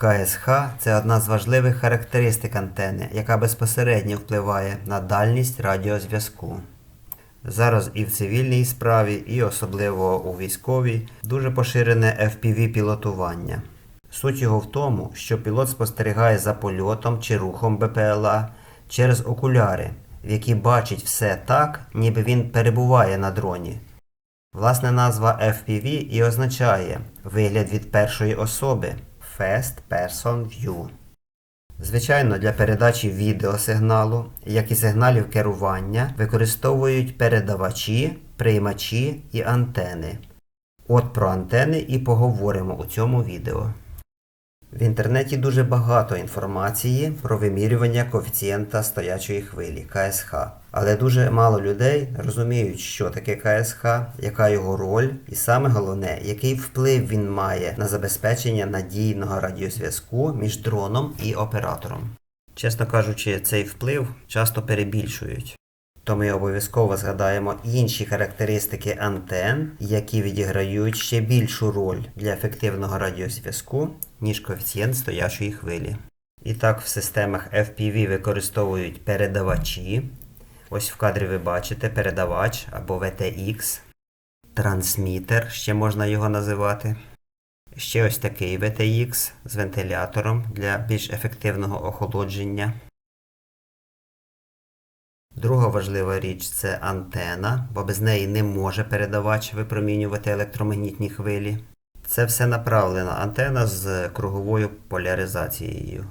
КСХ це одна з важливих характеристик антени, яка безпосередньо впливає на дальність радіозв'язку. Зараз і в цивільній справі, і особливо у військовій дуже поширене FPV-пілотування. Суть його в тому, що пілот спостерігає за польотом чи рухом БПЛА через окуляри, в які бачить все так, ніби він перебуває на дроні. Власне назва FPV і означає вигляд від першої особи First Person View. Звичайно, для передачі відеосигналу, як і сигналів керування, використовують передавачі, приймачі і антени. От про антени і поговоримо у цьому відео. В інтернеті дуже багато інформації про вимірювання коефіцієнта стоячої хвилі КСХ, але дуже мало людей розуміють, що таке КСХ, яка його роль, і саме головне, який вплив він має на забезпечення надійного радіозв'язку між дроном і оператором. Чесно кажучи, цей вплив часто перебільшують. То ми обов'язково згадаємо інші характеристики антен, які відіграють ще більшу роль для ефективного радіозв'язку, ніж коефіцієнт стоячої хвилі. І так, в системах FPV використовують передавачі. Ось в кадрі ви бачите передавач або VTX, трансмітер, ще можна його називати. Ще ось такий VTX з вентилятором для більш ефективного охолодження. Друга важлива річ це антена, бо без неї не може передавач випромінювати електромагнітні хвилі. Це все направлена антена з круговою поляризацією.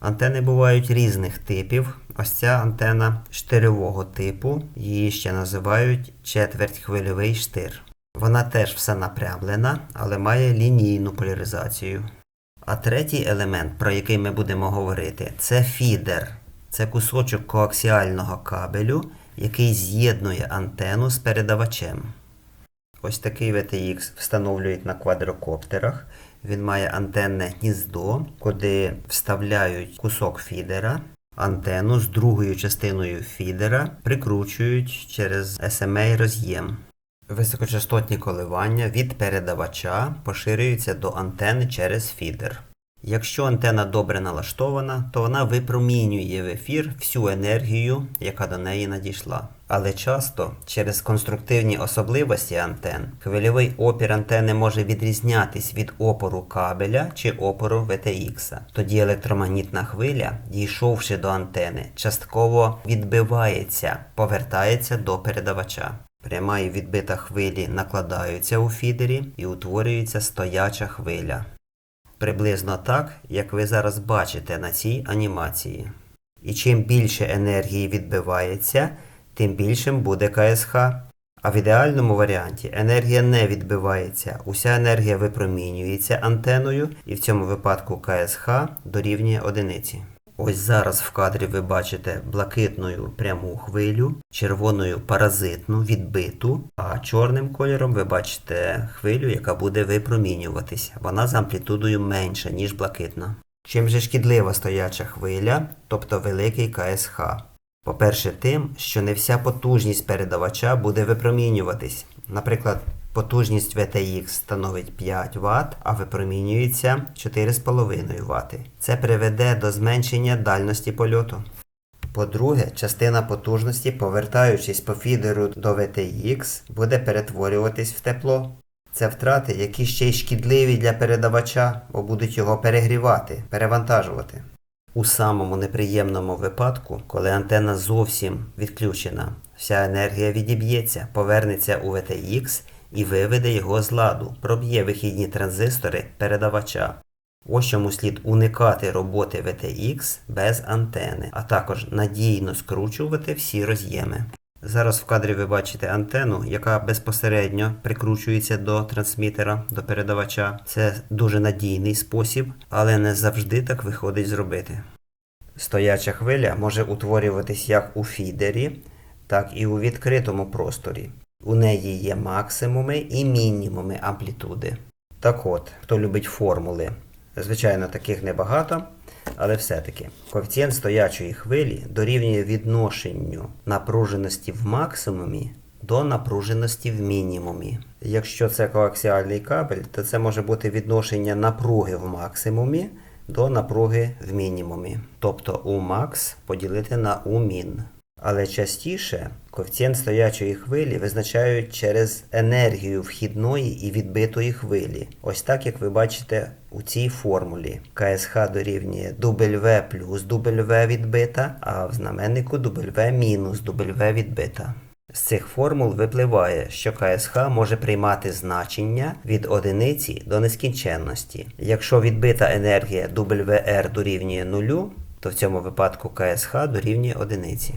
Антени бувають різних типів. Ось ця антена штирьового типу, її ще називають четвертьхвильовий штир. Вона теж все напрямлена, але має лінійну поляризацію. А третій елемент, про який ми будемо говорити, це фідер. Це кусочок коаксіального кабелю, який з'єднує антенну з передавачем. Ось такий VTX встановлюють на квадрокоптерах. Він має антенне гніздо, куди вставляють кусок фідера. Антенну з другою частиною фідера прикручують через SMA роз'єм. Високочастотні коливання від передавача поширюються до антени через фідер. Якщо антена добре налаштована, то вона випромінює в ефір всю енергію, яка до неї надійшла. Але часто через конструктивні особливості антен хвильовий опір антени може відрізнятись від опору кабеля чи опору VTX. Тоді електромагнітна хвиля, дійшовши до антени, частково відбивається, повертається до передавача. Пряма і відбита хвилі накладаються у фідері і утворюється стояча хвиля. Приблизно так, як ви зараз бачите на цій анімації. І чим більше енергії відбивається, тим більшим буде КСХ. А в ідеальному варіанті енергія не відбивається, уся енергія випромінюється антеною, і в цьому випадку КСХ дорівнює одиниці. Ось зараз в кадрі ви бачите блакитною пряму хвилю, червоною паразитну відбиту, а чорним кольором ви бачите хвилю, яка буде випромінюватись. Вона з амплітудою менша, ніж блакитна. Чим же шкідлива стояча хвиля, тобто великий КСХ? По-перше, тим, що не вся потужність передавача буде випромінюватись. Наприклад, потужність VTX становить 5 Вт, а випромінюється 4,5 Вт. Це приведе до зменшення дальності польоту. По-друге, частина потужності, повертаючись по фідеру до VTX, буде перетворюватись в тепло. Це втрати, які ще й шкідливі для передавача, бо будуть його перегрівати, перевантажувати. У самому неприємному випадку, коли антенна зовсім відключена, вся енергія відіб'ється, повернеться у VTX і виведе його з ладу, проб'є вихідні транзистори передавача. Ось чому слід уникати роботи VTX без антени, а також надійно скручувати всі роз'єми. Зараз в кадрі ви бачите антенну, яка безпосередньо прикручується до трансмітера, до передавача. Це дуже надійний спосіб, але не завжди так виходить зробити. Стояча хвиля може утворюватись як у фідері, так і у відкритому просторі. У неї є максимуми і мінімуми амплітуди. Так от, хто любить формули, звичайно, таких небагато, але все-таки коефіцієнт стоячої хвилі дорівнює відношенню напруженості в максимумі до напруженості в мінімумі. Якщо це коаксіальний кабель, то це може бути відношення напруги в максимумі до напруги в мінімумі, тобто Umax поділити на Umin. Але частіше коефіцієнт стоячої хвилі визначають через енергію вхідної і відбитої хвилі. Ось так, як ви бачите у цій формулі. КСХ дорівнює W плюс W відбита, а в знаменнику W мінус W відбита. З цих формул випливає, що КСХ може приймати значення від одиниці до нескінченності. Якщо відбита енергія WR дорівнює нулю, то в цьому випадку КСХ дорівнює одиниці.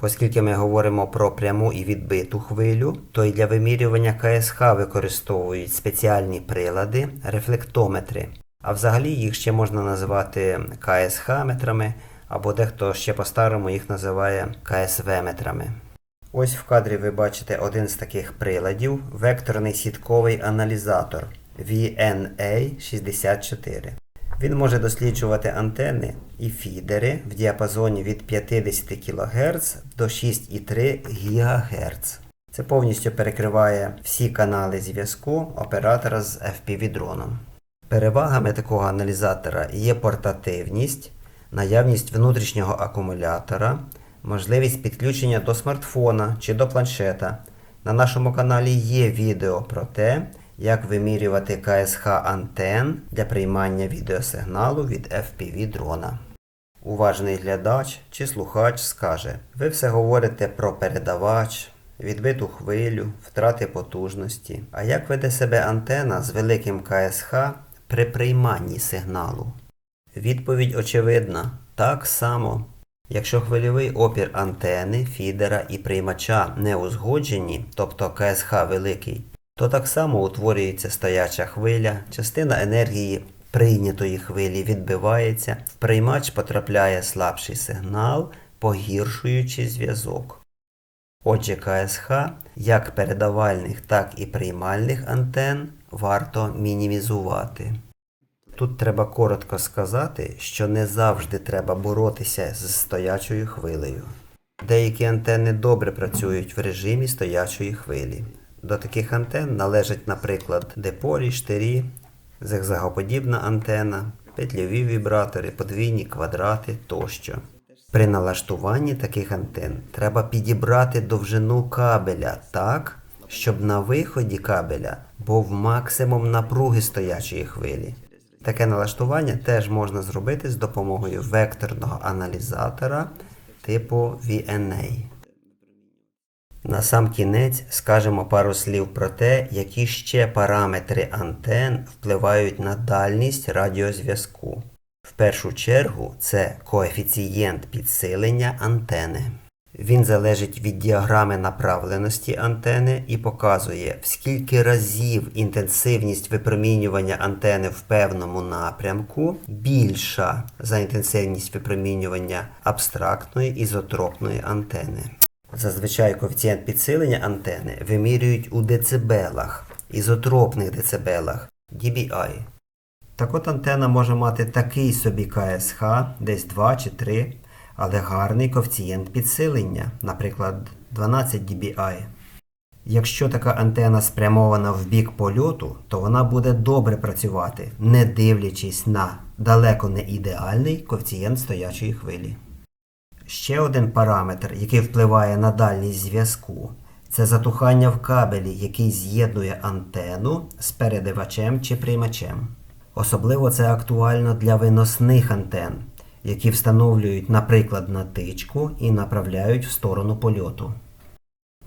Оскільки ми говоримо про пряму і відбиту хвилю, то і для вимірювання КСХ використовують спеціальні прилади, рефлектометри. А взагалі їх ще можна називати КСХ-метрами, або дехто ще по-старому їх називає КСВ-метрами. Ось в кадрі ви бачите один з таких приладів векторний сітковий аналізатор VNA64. Він може досліджувати антени і фідери в діапазоні від 50 кГц до 6,3 ГГц. Це повністю перекриває всі канали зв'язку оператора з FPV-дроном. Перевагами такого аналізатора є портативність, наявність внутрішнього акумулятора, можливість підключення до смартфона чи до планшета. На нашому каналі є відео про те, як вимірювати КСХ антен для приймання відеосигналу від FPV дрона. Уважний глядач чи слухач скаже: ви все говорите про передавач, відбиту хвилю, втрати потужності. А як веде себе антена з великим КСХ при прийманні сигналу? Відповідь очевидна: так само. Якщо хвильовий опір антени, фідера і приймача не узгоджені, тобто КСХ великий, то так само утворюється стояча хвиля, частина енергії прийнятої хвилі відбивається, в приймач потрапляє слабший сигнал, погіршуючи зв'язок. Отже, КСХ як передавальних, так і приймальних антен варто мінімізувати. Тут треба коротко сказати, що не завжди треба боротися з стоячою хвилею. Деякі антени добре працюють в режимі стоячої хвилі. До таких антен належать, наприклад, депорі, штирі, зигзагоподібна антена, петльові вібратори, подвійні квадрати тощо. При налаштуванні таких антен треба підібрати довжину кабеля так, щоб на виході кабеля був максимум напруги стоячої хвилі. Таке налаштування теж можна зробити з допомогою векторного аналізатора типу VNA. На сам кінець скажемо пару слів про те, які ще параметри антен впливають на дальність радіозв'язку. В першу чергу це коефіцієнт підсилення антени. Він залежить від діаграми направленості антени і показує, в скільки разів інтенсивність випромінювання антени в певному напрямку більша за інтенсивність випромінювання абстрактної ізотропної антени. Зазвичай коефіцієнт підсилення антени вимірюють у децибелах, ізотропних децибелах dBi. Так от антена може мати такий собі КСХ, десь 2 чи 3, але гарний коефіцієнт підсилення, наприклад, 12 dBi. Якщо така антена спрямована в бік польоту, то вона буде добре працювати, не дивлячись на далеко не ідеальний коефіцієнт стоячої хвилі. Ще один параметр, який впливає на дальність зв'язку, це затухання в кабелі, який з'єднує антенну з передавачем чи приймачем. Особливо це актуально для виносних антен, які встановлюють, наприклад, на тичку і направляють в сторону польоту.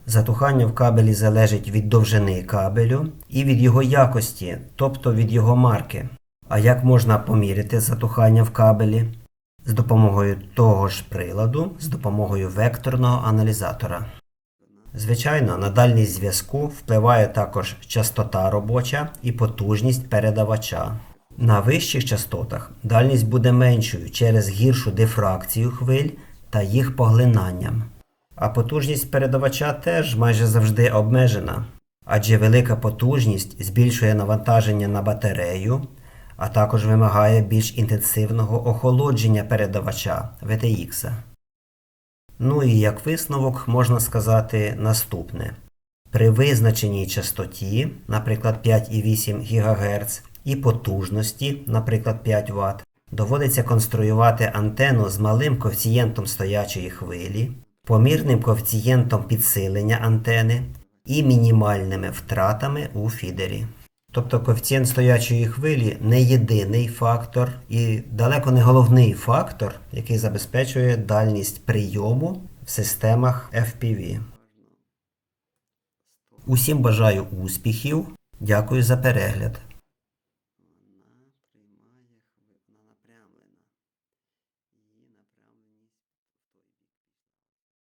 Затухання в кабелі залежить від довжини кабелю і від його якості, тобто від його марки. А як можна поміряти затухання в кабелі? З допомогою того ж приладу, з допомогою векторного аналізатора. Звичайно, на дальність зв'язку впливає також частота робоча і потужність передавача. На вищих частотах дальність буде меншою через гіршу дифракцію хвиль та їх поглинанням. А потужність передавача теж майже завжди обмежена, адже велика потужність збільшує навантаження на батарею, а також вимагає більш інтенсивного охолодження передавача VTX. Ну і як висновок можна сказати наступне. При визначеній частоті, наприклад 5,8 ГГц, і потужності, наприклад 5 Вт, доводиться конструювати антенну з малим коефіцієнтом стоячої хвилі, помірним коефіцієнтом підсилення антени і мінімальними втратами у фідері. Тобто коефіцієнт стоячої хвилі не єдиний фактор і далеко не головний фактор, який забезпечує дальність прийому в системах FPV. Усім бажаю успіхів. Дякую за перегляд.